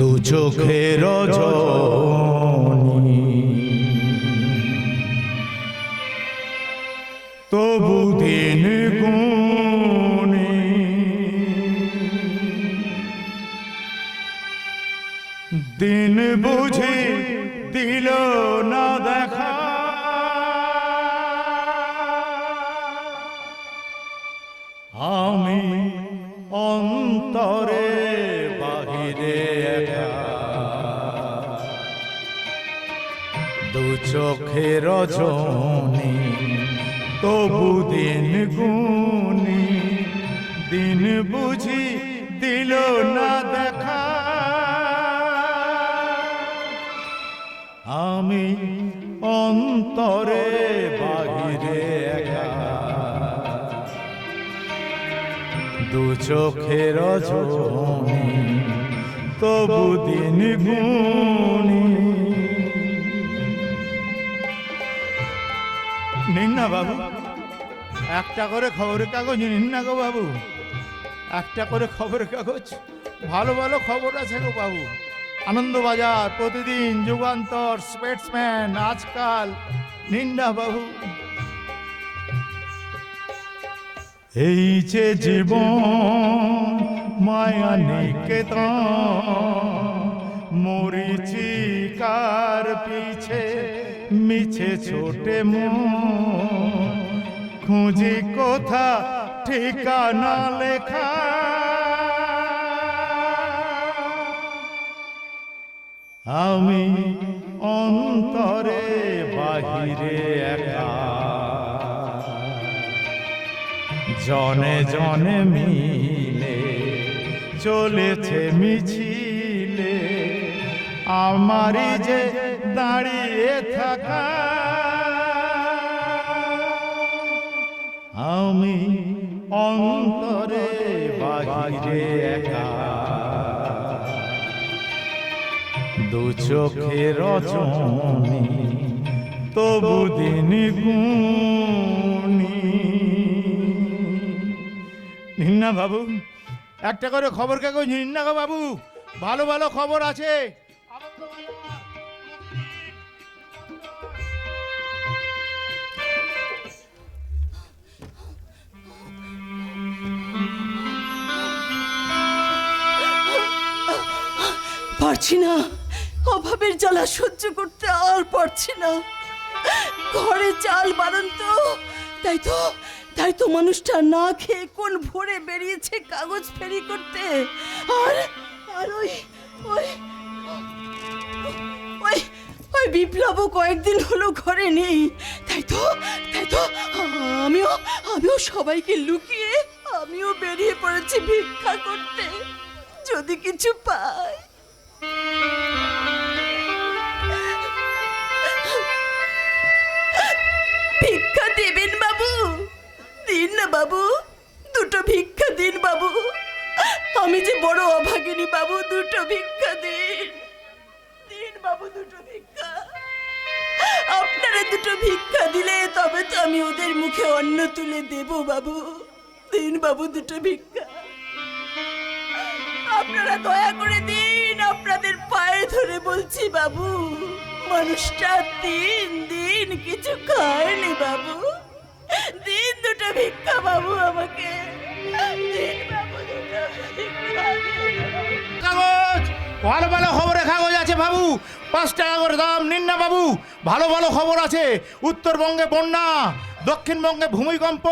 দু চোখের তবু দিন গুণে দিন বুঝে দিল দু চোখের রজনী, তবু দিন গুনি। দিন বুঝি দিল না দেখা। আমি অন্তরে বাহিরে দু চোখের তবু দিন গুনি। না, বাবু? একটা করে খবরের কাগজ নিন না গো, বাবু। একটা করে খবরের কাগজ। ভালো ভালো খবর আছে গো, বাবু। আনন্দবাজার, প্রতিদিন যুগান্তর, স্পেটসম্যান, আজকাল নিন না বাবু। এই যে জীবন, মায়া নিকেতন মরিচিকার পিছে? মিছে ছোটে খুঁজি কোথা ঠিকানা লেখা। আমি অন্তরে বাহিরে একা। জনে জনে মিলে চলেছে মিছিলে। আমারই যে দাঁড়িয়ে থাকা। আমি অন্তরে বাহিরে একা। দু চোখে রজনী, তবু দিন বাবু, একটা করে খবর কাগজ নিন না গো বাবু? ভালো ভালো খবর আছে। পারছি না। অভাবের জ্বালা সহ্য করতে আর পারছি না। ঘরে চাল বারণ তো। তাই তো তাই তো মানুষটা না খেয়ে কোন ভোরে বেরিয়েছে কাগজ ফেরি করতে। আর আর ওই ওই ওই ওই বিপ্লবও কয়েকদিন হলো ঘরে নেই। তাই তো তাই তো, আমিও আমিও সবাইকে লুকিয়ে, আমিও বেরিয়ে পড়েছি ভিক্ষা করতে। যদি কিছু পাই। ভিক্ষা দেবেন বাবু। দিন না বাবু। দুটো ভিক্ষা দিন বাবু। আমি যে বড় অভাগিনী বাবু, দুটো ভিক্ষা দিন। দিন বাবু, দুটো ভিক্ষা। আপনারা দুটো ভিক্ষা দিলে তবে তো আমি ওদের মুখে অন্ন তুলে দেব বাবু। দিন বাবু, দুটো ভিক্ষা। আপনারা দয়া করে দিন। ধরে বলছি বাবু মানুষটা দিন দিন কিছু খায়নি বাবু দিন দুটো ভিক্ষা বাবু আমাকে। কাগজ ভালো ভালো খবরের কাগজ আছে বাবু পাঁচ টাকা করে দাম নিন না বাবু ভালো ভালো খবর আছে উত্তরবঙ্গে বন্যা দক্ষিণবঙ্গে ভূমিকম্প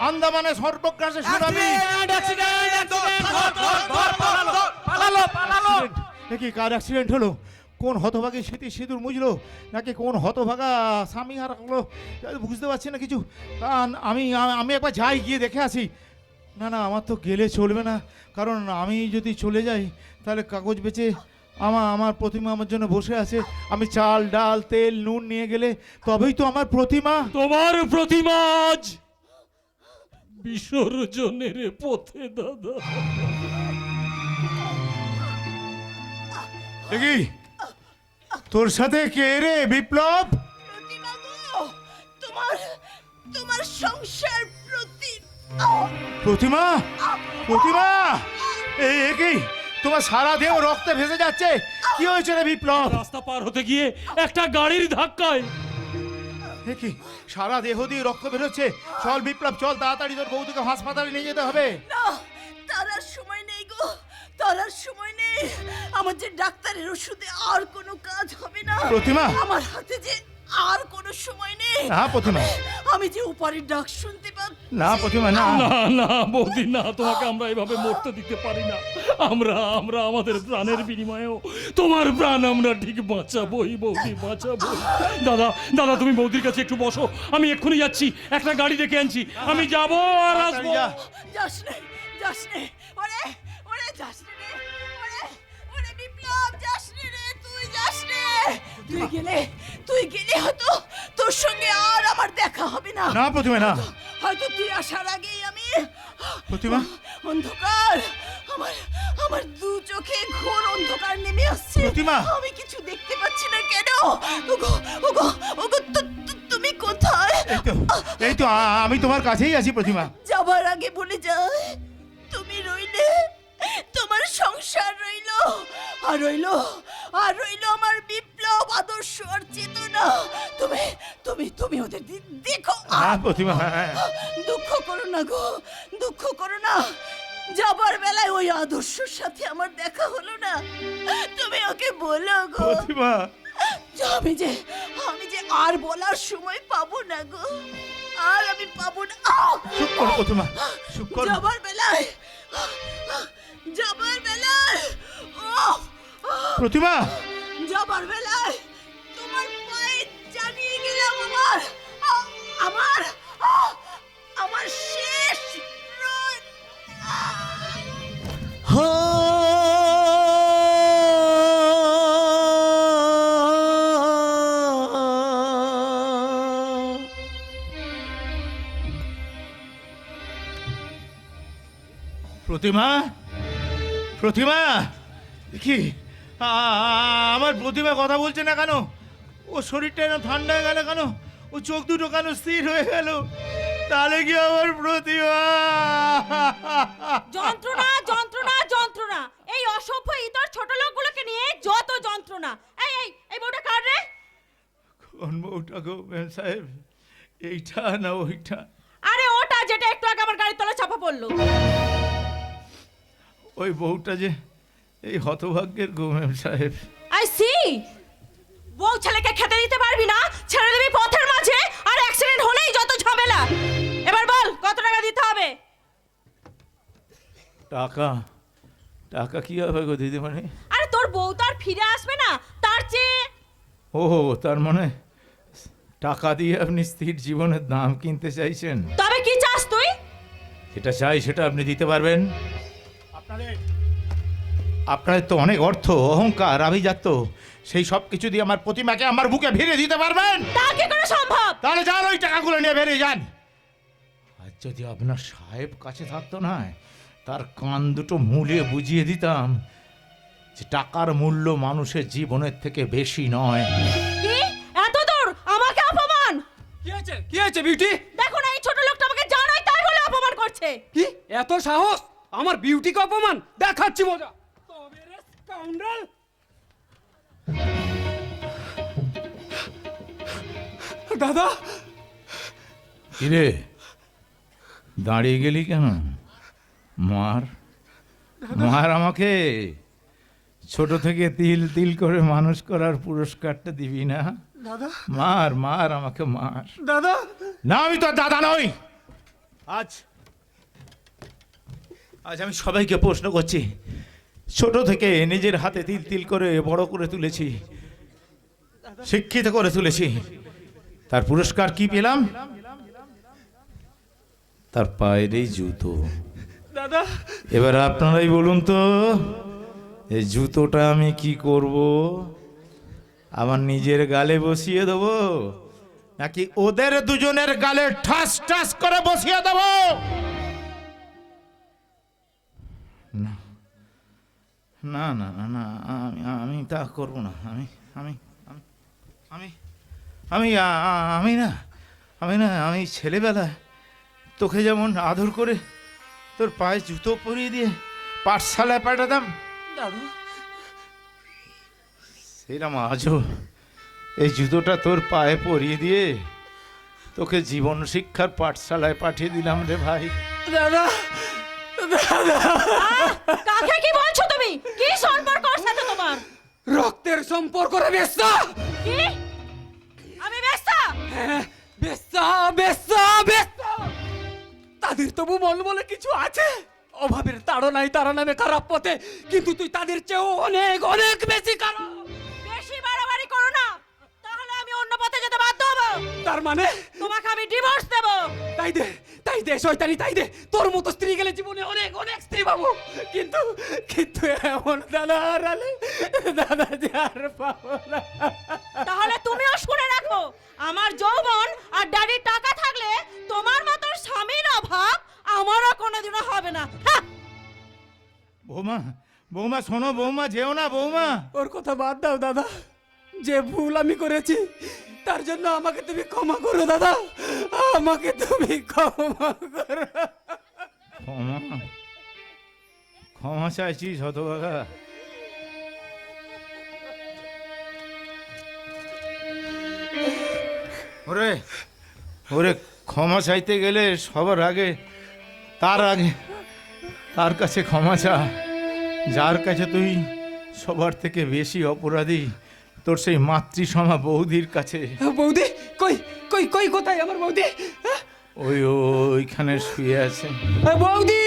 আন্দামানে সর্বগ্রাসে সুনামি দেখি কার অ্যাক্সিডেন্ট হলো? কোন হতভাগী স্মৃতি সিঁদুর মুজলো? নাকি কোন হতভাগা স্বামী আর হলো, বুঝতে পারছি না কিছু। কারণ আমি আমি একবার যাই, গিয়ে দেখে আসি। না না, আমার তো গেলে চলবে না। কারণ আমি যদি চলে যাই, তাহলে কাগজ বেচে আমার আমার প্রতিমা আমার জন্য বসে আছে। আমি চাল, ডাল, তেল, নুন নিয়ে গেলে তবেই তো আমার প্রতিমা। তোমার প্রতিমা আজ বিসর্জনের পথে, দাদা। দেখি তোর সাথে কে রে বিপ্লব? প্রতিমা তোমার তোমার সংসার প্রতি প্রতিমা? প্রতিমা? এই এ কি? তোমার সারা দেহ রক্তে ভেসে যাচ্ছে? কি হয়েছে রে বিপ্লব? রাস্তা পার হতে গিয়ে একটা গাড়ির ধাক্কায়। দেখি সারা দেহ দিয়ে রক্ত বেরোচ্ছে? চল বিপ্লব চল তাড়াতাড়ি তোর বৌদিকে হাসপাতালে নিয়ে যেতে হবে। না আর সময় নেই। আমার যে ডাক্তারের ওষুধে আর কোনো কাজ হবে না। প্রতিমা? আমার হাতে যে আর কোনো সময় নেই। না প্রতিমা! আমি যে উপরের ডাক শুনতে পাচ্ছি না প্রতিমা না! না না বৌদি না তোমাকে আমরা এভাবে মরতে দিতে পারি না। আমরা আমরা আমাদের প্রাণের বিনিময়েও তোমার প্রাণ আমরা ঠিক বাঁচাবোই বৌদি বাঁচাবো দাদা দাদা তুমি বৌদির কাছে একটু বসো। আমি এক্ষুনি যাচ্ছি। একটা গাড়ি ডেকে আনছি। আমি যাব আর আসব। যাস নে যাস নে। ওরে ওরে যাস নে। তুই গেলে তুই গেলে হয়তো তোর সঙ্গে আর আমার দেখা হবে না। না প্রতিমা না। হয়তো তুই আসার আগেই আমি প্রতিমা? অন্ধকার আমার আমার দু চোখে ঘোর অন্ধকার নেমে আসছে। প্রতিমা? আমি কিছু দেখতে পাচ্ছি না কেন? ওগো ওগো ওগো তুমি কোথায়? এই তো আমি তোমার কাছেই আছি প্রতিমা। যাবার আগে বলে যায় তুমি রইলে। তোমার সংসার রইল আর রইল আর রইল আমার বিপ্লব আদর্শ আর চেতনা। তুমি তুমি তুমি ওদের দেখো। হ্যাঁ প্রতিমা হ্যাঁ দুঃখ করো না গো দুঃখ করো না। যাবার বেলায় ওই আদর্শের সাথে আমার দেখা হলো না। তুমি ওকে বলো গো। প্রতিমা। যে আমি যে আমি যে আর বলার সময় পাবো না গো। আর আমি পাবো না! চুপ করো প্রতিমা। চুপ করো। যাবার বেলায় প্রতিমা! যাবার বেলায় তোমার পায়ে জানিয়ে গেলাম আমার। আমার আমার শেষ প্রতিমা! প্রতিমা! কি? আমার প্রতিভা কথা বলছে না কেন? ও শরীরটা যেন ঠান্ডা হয়ে গেল কেন? ও চোখ দুটো কেন স্থির হয়ে গেল? তাহলে কি আমার প্রতিমা? যন্ত্রণা যন্ত্রণা যন্ত্রণা। এই অসভ্য ইতর ছোট লোকগুলোকে নিয়ে যত যন্ত্রণা। এই এই এই বউটা কার রে? কোন বউটা গো ম্যাম সাহেব? এইটা না ওইটা? আরে ওটা যেটা একটু আগে আমার গাড়ির তলা চাপা পড়ল। ওই বউটা যে এই হতভাগ্যের গো ম্যাম সাহেব। I see! বউ ছেলেকে খেতে দিতে পারবি না? ছেড়ে দিবি পথের মাঝে আর অ্যাক্সিডেন্ট হলেই যত ঝামেলা। এবার বল কত টাকা দিতে হবে? টাকা? টাকা কি হবে গো দিদিমণি? আরে তোর বউ তো আর ফিরে আসবে না তার চেয়ে ও তার মানে টাকা দিয়ে আপনি স্থির জীবনের দাম কিনতে চাইছেন? তবে কি চাস তুই? যেটা চাই সেটা আপনি দিতে পারবেন। আপনাদের আপনাদের তো অনেক অর্থ অহংকার আভিজাত্য। সেই সব কিছু দিয়ে আমার প্রতিমাকে আমার বুকে ভিড়ে দিতে পারবেন? তা কি করে সম্ভব? তাহলে যান ওই টাকাগুলো নিয়ে বেরিয়ে যান। আর যদি আপনার সাহেব কাছে থাকতো না তার কান দুটো মুলে বুঝিয়ে দিতাম যে টাকার মূল্য মানুষের জীবনের থেকে বেশি নয়। কি? এত দূর? আমাকে অপমান? কি হয়েছে? কি হয়েছে বিউটি? দেখো না এই ছোট লোকটা আমাকে জানাই তাই বলে অপমান করছে। কি? এত সাহস? আমার বিউটিকে অপমান? দেখাচ্ছি মজা। Scoundrel! দাদা! কিরে? দাঁড়িয়ে গেলি কেন? মার? মার আমাকে? ছোট থেকে তিল তিল করে মানুষ করার পুরস্কারটা দিবি না? দাদা! মার মার আমাকে মার। দাদা! না আমি তোর দাদা নই! আজ আজ আমি সবাইকে প্রশ্ন করছি। ছোট থেকে নিজের হাতে তিল তিল করে বড় করে তুলেছি শিক্ষিত করে তুলেছি। তার পুরস্কার কি পেলাম? তার পায়েরই জুতো। দাদা। এবার আপনারাই বলুন তো এই জুতোটা আমি কি করব? আমার নিজের গালে বসিয়ে দেব নাকি ওদের দুজনের গালে ঠাস ঠাস করে বসিয়ে দেব? না। না না না না আমি আমি তা করব না। আমি আমি আমি আমি আমি না আমি না আমি ছেলেবেলায় তোকে যেমন আদর করে তোর পায়ে জুতো পরিয়ে দিয়ে পাঠশালায় পাঠাতাম। দাদু। সেরাম আজও এই জুতোটা তোর পায়ে পরিয়ে দিয়ে তোকে জীবন শিক্ষার পাঠশালায় পাঠিয়ে দিলাম রে ভাই। দাদা। দাদা কাকে কি বলছো তুমি কি সম্পর্ক ওর সাথে তোমার রক্তের সম্পর্ক রে বেস্তা কি? আমি ব্যস্ত? হ্যাঁ, বেস্তা বেস্তা বেস্তা তাদের তবু মন বলে কিছু আছে? অভাবের তাড়নায় তারা নামে খারাপ পথে কিন্তু তুই তাদের চেয়েও অনেক অনেক বেশি খারাপ! তার মানে? তোমাকে আমি ডিভোর্স দেবো। তাই দে তাই দে শয়তানি তাই দে। তোর মতো স্ত্রী গেলে জীবনে অনেক অনেক স্ত্রী পাবো। কিন্তু কিন্তু এমন দাদা হারালে দাদা যে আর পাবো না। তাহলে তুমিও শুনে রাখো আমার যৌবন আর ড্যাডির টাকা থাকলে তোমার মতো স্বামীর অভাব আমারও কোনোদিনও হবে না। হ্যাঁ বৌমা বৌমা শোনো বৌমা যেও না বৌমা। ওর কথা বাদ দাও দাদা। যে ভুল আমি করেছি তার জন্য আমাকে তুমি ক্ষমা করো, দাদা। আমাকে তুমি ক্ষমা করো। ক্ষমা? ক্ষমা চাইছিস হতভাগা? ওরে ওরে, ক্ষমা চাইতে গেলে সবার আগে, তার আগে, তার কাছে ক্ষমা চা। যার কাছে তুই সবার থেকে বেশি অপরাধী তোর সেই মাতৃসমা বৌদির কাছে বৌদি কই কই কই কোথায় আমার বৌদি? ওই ওইখানে শুয়ে আছে বৌদি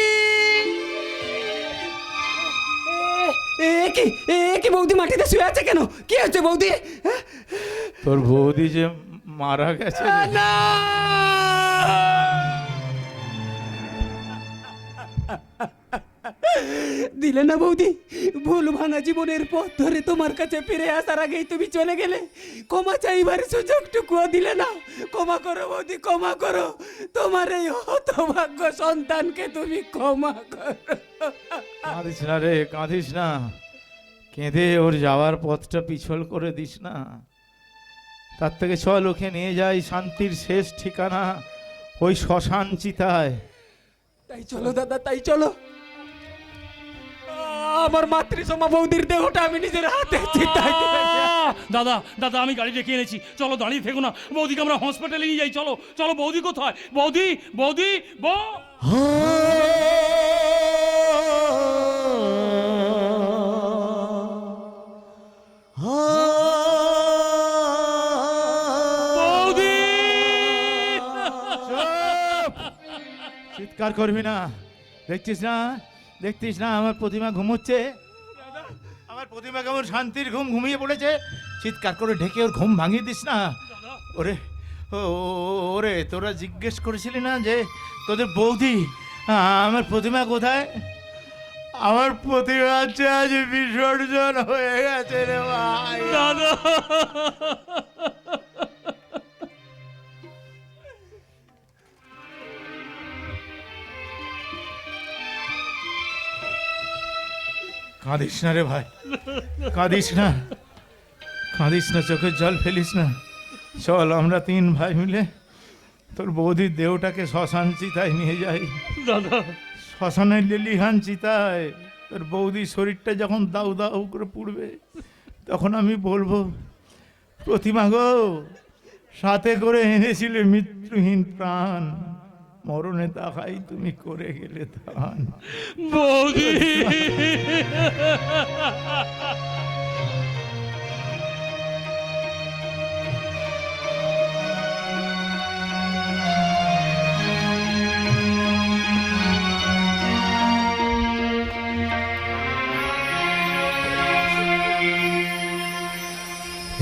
কি কি বৌদি মাটিতে শুয়ে আছে কেন কি হচ্ছে বৌদি? তোর বৌদি যে মারা গেছে। না দিলে না বৌদি ভুল ভাঙা জীবনের পথ ধরে তোমার কাছে ফিরে আসার আগেই তুমি চলে গেলে। ক্ষমা চাইবার সুযোগটুকুও দিলে না। ক্ষমা করো বৌদি ক্ষমা করো। তোমার এই হতভাগ্য সন্তানকে তুমি ক্ষমা করো। কাঁদিস না রে কাঁদিস না। কেঁদে ওর যাওয়ার পথটা পিছল করে দিস না। তার থেকে চল ওকে নিয়ে যাই শান্তির শেষ ঠিকানা ওই শ্মশান চিতায়। তাই চলো দাদা তাই চলো। আমার মাতৃসমা বৌদির দেহটা আমি নিজের হাতে দাদা দাদা আমি গাড়ি রেখে এনেছি। চলো দাঁড়িয়ে থেকো না। বৌদিকে আমরা হসপিটালে নিয়ে যাই। চলো চলো বৌদি কোথায়? বৌদি বৌদি বৌ। বৌদি! চিৎকার করবি না। দেখছিস না? দেখছিস না আমার প্রতিমা ঘুমোচ্ছে? আমার প্রতিমা কেমন শান্তির ঘুম ঘুমিয়ে পড়েছে? চিৎকার করে ঢেকে ওর ঘুম ভাঙিয়ে দিস না। ওরে ওরে তোরা জিজ্ঞেস করেছিলি না যে তোদের বৌদি আমার প্রতিমা কোথায়? আমার প্রতিমা হচ্ছে আজ বিসর্জন হয়ে গেছে রে ভাই। দাদা। কাঁদিস না রে ভাই। কাঁদিস না। কাঁদিস না চোখের জল ফেলিস না। চল আমরা তিন ভাই মিলে তোর বৌদির দেহটাকে শ্মশান চিতায় নিয়ে যাই। দাদা। শ্মশানের লিলিহান চিতায়। তোর বৌদির শরীরটা যখন দাউ দাউ করে পুড়বে তখন আমি বলব প্রতিমা গো সাথে করে এনেছিলে মৃত্যুহীন প্রাণ। মরণে তাহাই তুমি করে গেলে দান বৌদি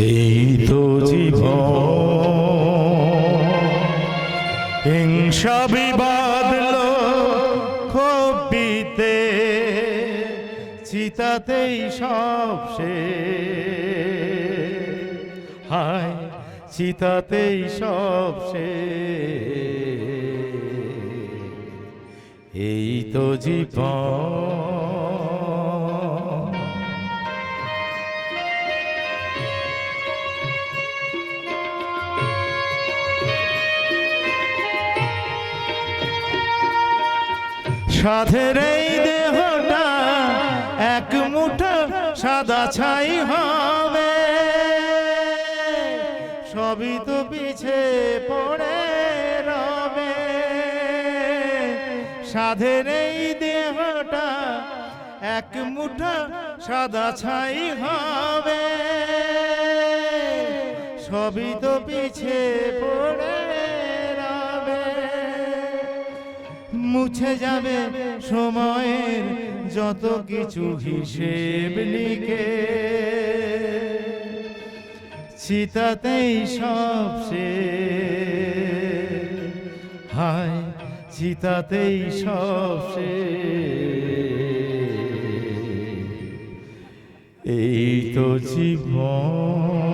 এই তো জীবন হিংসা বাদলো খবিতে চিতাতেই সব সে হায় চিতাতেই সব সে এই তো জীবন। সাধের এই দেহটা, এক মুঠা সাদা ছাই হবে। সবই তো পিছে পড়ে রবে। সাধের এই দেহটা, এক মুঠা সাদা ছাই হবে। সবই তো পিছে পড়ে মুছে যাবে সময়ের যত কিছু হিসেব লিখে চিতাতেই সব সে হায়, চিতাতেই সব সে এই তো জীবন।